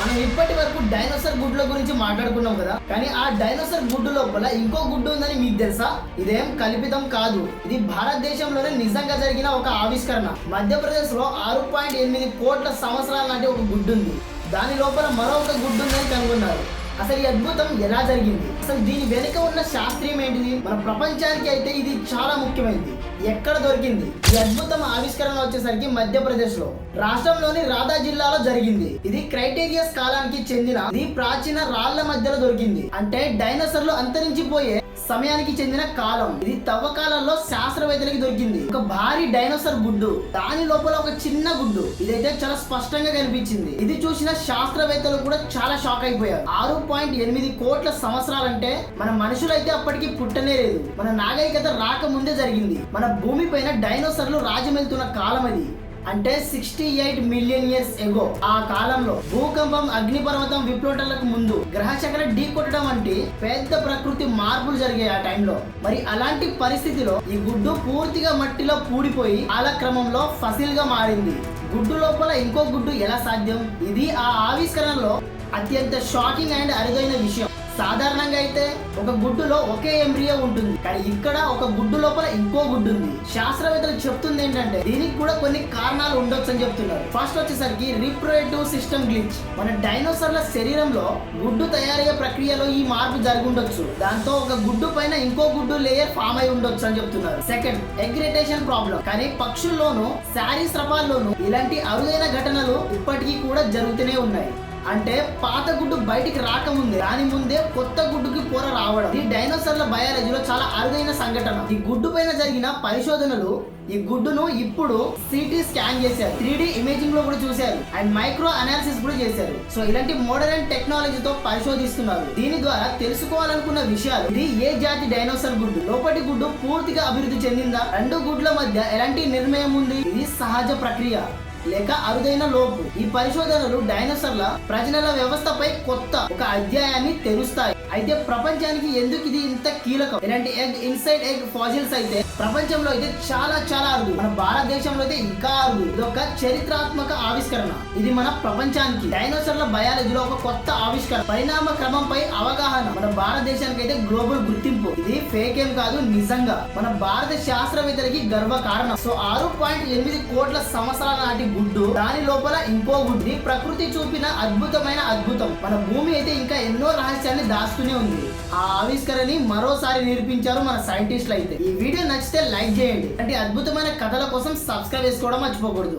మనం ఇప్పటి వరకు డైనోసార్ గుడ్ల గురించి మాట్లాడుకున్నాం కదా కానీ ఆ డైనోసార్ గుడ్డు లోపల ఇంకో గుడ్డు ఉందని మీకు తెలుసా? ఇదేం కల్పితం కాదు. ఇది భారతదేశంలోనే నిజంగా జరిగిన ఒక ఆవిష్కరణ. మధ్యప్రదేశ్లో ఆరు పాయింట్ ఎనిమిది కోట్ల సంవత్సరాల నాటి ఒక గుడ్డు ఉంది. దాని లోపల మరొక గుడ్డు ఉందని కనుగొన్నారు. అసలు ఈ అద్భుతం ఎలా జరిగింది? అసలు దీని వెనుక ఉన్న శాస్త్రీయం ఏంటిది? మన ప్రపంచానికి అయితే ఇది చాలా ముఖ్యమైనది. ఎక్కడ దొరికింది? ఈ అద్భుతం ఆవిష్కరణ వచ్చేసరికి మధ్యప్రదేశ్లో రాష్ట్రంలోని రాధా జిల్లాలో జరిగింది. ఇది క్రైటీరియస్ కాలానికి చెందిన ఇది ప్రాచీన రాళ్ళ మధ్యలో దొరికింది. అంటే డైనోసార్లు అంతరించిపోయే సమయానికి చెందిన కాలం. ఇది తవ్వకాలలో శాస్త్రవేత్తలకి దొరికింది. ఒక భారీ డైనోసార్ గుడ్డు. దాని లోపల ఒక చిన్న గుడ్డు. ఇదైతే చాలా స్పష్టంగా కనిపించింది. ఇది చూసిన శాస్త్రవేత్తలు కూడా చాలా షాక్ అయిపోయారు. ఆరు పాయింట్ ఎనిమిది కోట్ల సంవత్సరాలంటే మన మనుషులైతే అప్పటికి పుట్టనే లేదు. మన నాగరికత రాకముందే జరిగింది. మన భూమి పైన డైనోసార్లు రాజమెళ్తున్న కాలం అది అంటే sixty eight million years ago ఆ కాలంలో భూకంపం అగ్నిపర్వతం విప్లవటాలకు ముందు గ్రహచక్ర ఢీ కొట్టడం వంటి పెద్ద ప్రకృతి మార్పులు జరిగాయి ఆ టైంలో. మరి అలాంటి పరిస్థితిలో ఈ గుడ్డు పూర్తిగా మట్టిలో పూడిపోయి కాలక్రమంలో ఫసిల్గా మారింది. గుడ్డు లోపల ఇంకో గుడ్డు ఎలా సాధ్యం? ఇది ఆ ఆవిష్కరణలో అత్యంత షాకింగ్ అండ్ అరుదైన విషయం. సాధారణంగా అయితే ఒక గుడ్డులో ఒకే ఎంబ్రియో ఉంటుంది. కానీ ఇక్కడ ఒక గుడ్డు లోపల ఇంకో గుడ్డు ఉంది. శాస్త్రవేత్తలు చెప్తుంది ఏంటంటే దీనికి కూడా కొన్ని కారణాలు ఉండొచ్చు అని చెప్తున్నారు. ఫస్ట్ వచ్చేసరికి రిప్రొడక్టివ్ సిస్టమ్ గ్లిచ్. మన డైనోసార్ల శరీరంలో గుడ్డు తయారయ్యే ప్రక్రియలో ఈ మార్పు జరిగి ఉండొచ్చు. దాంతో ఒక గుడ్డు పైన ఇంకో గుడ్డు లేయర్ ఫామ్ అయి ఉండొచ్చు అని చెప్తున్నారు. సెకండ్ ఎగ్రిటేషన్ ప్రాబ్లం. కానీ పక్షుల్లోనూ శారీస్రపాల్లోనూ ఇలాంటి అరుదైన ఘటనలు ఇప్పటికీ కూడా జరుగుతూనే ఉన్నాయి. అంటే పాత గుడ్డు బయటికి రాకముందే దాని ముందే కొత్త గుడ్డుకి పొర రావడం. ఈ డైనోసార్ల బయాలజీలో చాలా అరుదైన సంఘటన. ఈ గుడ్డు పైన జరిగిన పరిశోధనలు ఈ గుడ్డును ఇప్పుడు సిటీ స్కాన్ చేశారు. త్రీ ఇమేజింగ్లో కూడా చూశారు. అండ్ మైక్రో అనాలిసిస్ కూడా చేశారు. సో ఇలాంటి మోడర్న్ టెక్నాలజీతో పరిశోధిస్తున్నారు. దీని ద్వారా తెలుసుకోవాలనుకున్న విషయాలు. ఇది ఏ జాతి డైనోసార్ గుడ్డు? లోపటి గుడ్డు పూర్తిగా అభివృద్ధి చెందిందా? రెండు గుడ్ల మధ్య ఎలాంటి నిర్ణయం ఉంది? ఇది సహజ ప్రక్రియ. లేక అరుదైన లోపు. ఈ పరిశోధనలు డైనోసార్ల ప్రజల వ్యవస్థపై కొత్త ఒక అధ్యాయాన్ని తెరుస్తాయి. అయితే ప్రపంచానికి ఎందుకు ఇది ఇంత కీలకం? ఇలాంటి ఎగ్ ఇన్సైడ్ ఎగ్ ఫాజిల్స్ అయితే ప్రపంచంలో అయితే చాలా చాలా అరుదు. మన భారతదేశంలో అయితే ఇంకా అరుదు. ఇది ఒక చరిత్రాత్మక ఆవిష్కరణ. ఇది మన ప్రపంచానికి. డైనోసార్ల బయాలజీలో ఒక కొత్త ఆవిష్కరణ. పరిణామ క్రమంపై అవగాహన. మన భారతదేశానికి అయితే గ్లోబల్ గుర్తింపు. ఇది ఫేక్ ఏం కాదు నిజంగా. మన భారత శాస్త్రవేత్తలకి గర్వ కారణం. సో ఆరు పాయింట్ ఎనిమిది కోట్ల సంవత్సరాల నాటి గుడ్డు దాని లోపల ఇంకో గుడ్డి ప్రకృతి చూపిన అద్భుతమైన అద్భుతం. మన భూమి అయితే ఇంకా ఎన్నో రహస్యాన్ని వస్తూనే ఉంది. ఆ ఆవిష్కరణని మరోసారి నిరూపించారు మన సైంటిస్టులు అయితే ఈ వీడియో నచ్చితే లైక్ చేయండి. అంటే అద్భుతమైన కథల కోసం సబ్స్క్రైబ్ చేసుకోవడం మర్చిపోకూడదు.